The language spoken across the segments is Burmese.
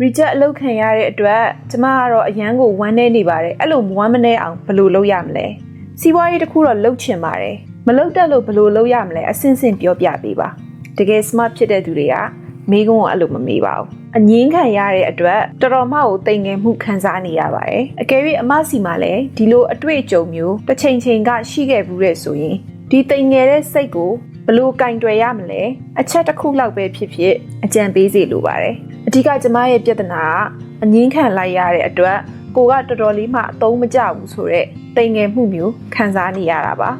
reject အလုပ်ခံရတဲ့အတွက်ကျမကတော့အရန်ကိုဝမ်းနေနေပါတယ်အဲ့လိုမဝမ်းမနေအောင်ဘယ်လိုလုပ်ရမလဲစီးပွားရေးတစ်ခုတော့လုပ်ချင်ပါတယ်မလုပ်တတ်လို့ဘယ်လိုလုပ်ရမလဲအဆင့်ဆင့်ပြောပြပေးပါတကယ် smart ဖြစ်တဲ့သူတွေကမိကုန်းကအဲ့လိုမမေးပါဘူးအငင်းခံရတဲ့အတွက်တော်တော်မှကိုတိမ်ငယ်မှုခံစားနေရပါတယ်အကယ်၍အမစီမှာလည်းဒီလိုအတွေ့အကြုံမျိုးတစ်ချိန်ချိန်ကရှိခဲ့ဘူးတဲ့ဆိုရင်ဒီတိမ်ငယ်တဲ့စိတ်ကို ဘယ်လို့ကင်တွယ်ရမလဲအချက်တစ်ခုလောက်ပဲဖြစ်ဖြစ်အကြံပေးစီလိုပါတယ်အဓိကကျမရဲ့ပြဿနာကအငင်းခံလိုက်ရတဲ့အတွက်ကိုကတော်တော်လေးမှအသုံးမကျဘူးဆိုတော့တိမ်ငယ်မှုမျိုးခံစားနေရတာပါ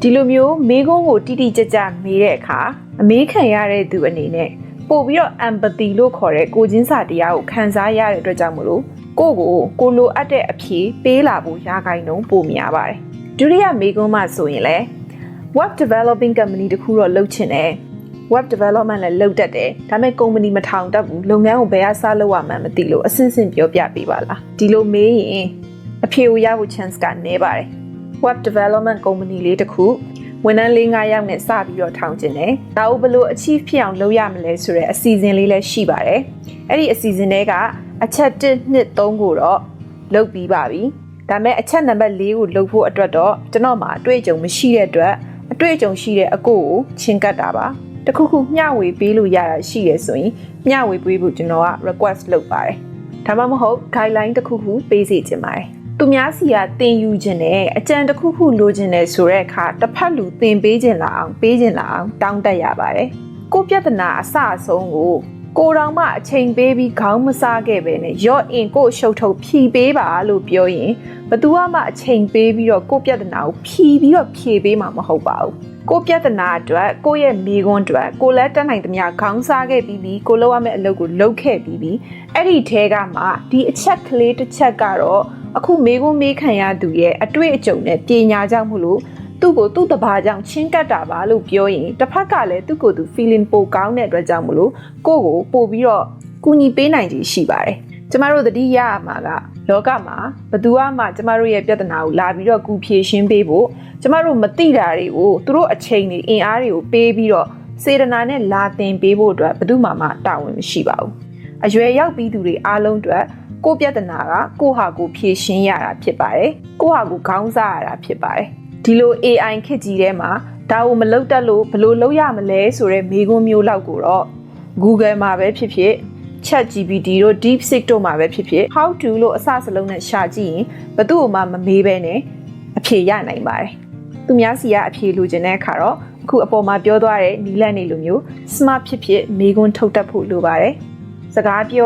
ဒီလိုမျိုးမေးခွန်းကိုတိတိကျကျမေးတဲ့အခါအမေးခံရတဲ့သူအနေနဲ့ပို့ပြီးတော့ empathy လို့ခေါ်တဲ့ကိုချင်းစာတရားကိုခံစားရတဲ့အတွက်ကြောင့်မလို့ကိုကိုကိုလိုအပ်တဲ့အဖြေပေးလာဖို့ရာဂိုင်းလုံးပိုများပါတယ်ဒုတိယမေးခွန်းမှဆိုရင်လည်း web developing company တခုတော့လုပ်ချင်တယ် web development လည်းလုပ်တတ်တယ်ဒါပေမဲ့ company မထောင်တတ်ဘူးလုပ်ငန်းကိုဘယ်အစားလုပ်ရမှန်းမသိလို့အဆင့်ဆင့်ပြောပြပေးပါလားဒီလိုမေးရင်အဖြေကိုရဖို့ chance ကနည်းပါတယ် web development company လေးတစ်ခုဝန်ထမ်း၄၅ယောက်နဲ့စပြီးတော့ထောင်ကျင်တယ်ဒါကိုဘယ်လို achieve ဖြစ်အောင်လုပ်ရမလဲဆိုတဲ့အစီအစဉ်လေးလည်းရှိပါတယ်အဲ့ဒီအစီအစဉ်တွေကအချက်1 2 3ကိုတော့လုပ်ပြီးပါပြီဒါပေမဲ့အချက်နံပါတ်၄ကိုလုပ်ဖို့အတွက်တော့ကျွန်တော်မှာအတွေ့အကြုံမရှိတဲ့အတွက် အတွေ့အကြုံရှိတဲ့အကိုကိုချင်းကပ်တာပါတခုခုမျှဝေပေးလို့ရတာရှိရဆိုရင်မျှဝေပေးဖို့ကျွန်တော်က request လုပ်ပါတယ်ဒါမှမဟုတ် guideline တစ်ခုခုပေးစီခြင်းပါတယ်သူများစီကတင်ယူခြင်းနဲ့အကြံတစ်ခုခုလိုချင်တယ်ဆိုတဲ့အခါတစ်ဖက်လူတင်ပေးခြင်းလာအောင်ပေးခြင်းလာအောင်တောင်းတရပါတယ်ကိုပြဿနာအစအဆုံးကို ကိုတော်မှအချိန်ပေးပြီးခေါင်းမစားခဲ့ပဲနဲ့ရော့အင်ကိုရှုပ်ထုတ်ဖြီးပေးပါလို့ပြောရင်ဘသူမှအချိန်ပေးပြီးတော့ကိုပြဿနာကိုဖြီးပြီးတော့ဖြေပေးမှာမဟုတ်ပါဘူးကိုပြဿနာအတွက်ကိုရဲ့မိကွန်းအတွက်ကိုလည်းတက်နိုင်သမျှခေါင်းစားခဲ့ပြီးပြီးကိုလုပ်ရမယ့်အလုပ်ကိုလုပ်ခဲ့ပြီးပြီးအဲ့ဒီထဲကမှဒီအချက်ကလေးတစ်ချက်ကတော့အခုမေကွန်းမေးခံရသူရဲ့အတွေ့အကြုံနဲ့ပညာကြောင့်မလို့ သူ့ကိုသူ့တဘာကြောင့်ချင်းကပ်တာပါလို့ပြောရင်တစ်ဖက်ကလည်းသူ့ကိုယ်သူ feeling ပိုကောင်းတဲ့အတွက်ကြောင့်မလို့ကိုယ့်ကိုပို့ပြီးတော့ကူညီပေးနိုင်ခြင်းရှိပါတယ်ကျမတို့သတိရရမှာကလောကမှာဘသူမှကျမတို့ရဲ့ပြဿနာကိုလာပြီးတော့ကူဖြေရှင်းပေးဖို့ကျမတို့မသိတာတွေကိုသူတို့အချိန်တွေအင်အားတွေကိုပေးပြီးတော့စေတနာနဲ့လာသင်ပေးဖို့အတွက်ဘယ်သူမှမှတာဝန်မရှိပါဘူးအရွယ်ရောက်ပြီးသူတွေအားလုံးအတွက်ကိုယ့်ပြဿနာကကိုယ့်ဟာကိုယ်ဖြေရှင်းရတာဖြစ်ပါတယ်ကိုယ့်ဟာကိုယ်ခေါင်းစားရတာဖြစ်ပါတယ် ဒီလို AI ခေတ်ကြီးထဲမှာဒါကိုမလုပ်တတ်လို့ဘယ်လိုလုပ်ရမလဲဆိုတဲ့မေးခွန်းမျိုးလောက်ကိုတော့ Google မှာပဲဖြစ်ဖြစ် ChatGPT တို့ DeepSeek တို့မှာပဲဖြစ်ဖြစ် how to လို့အစစလုံးနဲ့ရှာကြည့်ရင်ဘသူ့မှမမေးဘဲနဲ့အဖြေရနိုင်ပါတယ်သူများစီကအဖြေလိုချင်တဲ့အခါတော့အခုအပေါ်မှာပြောသွားတဲ့နီလန့်နေလိုမျိုး smart ဖြစ်ဖြစ်မေးခွန်းထုတ်တတ်ဖို့လိုပါတယ်စကားပြော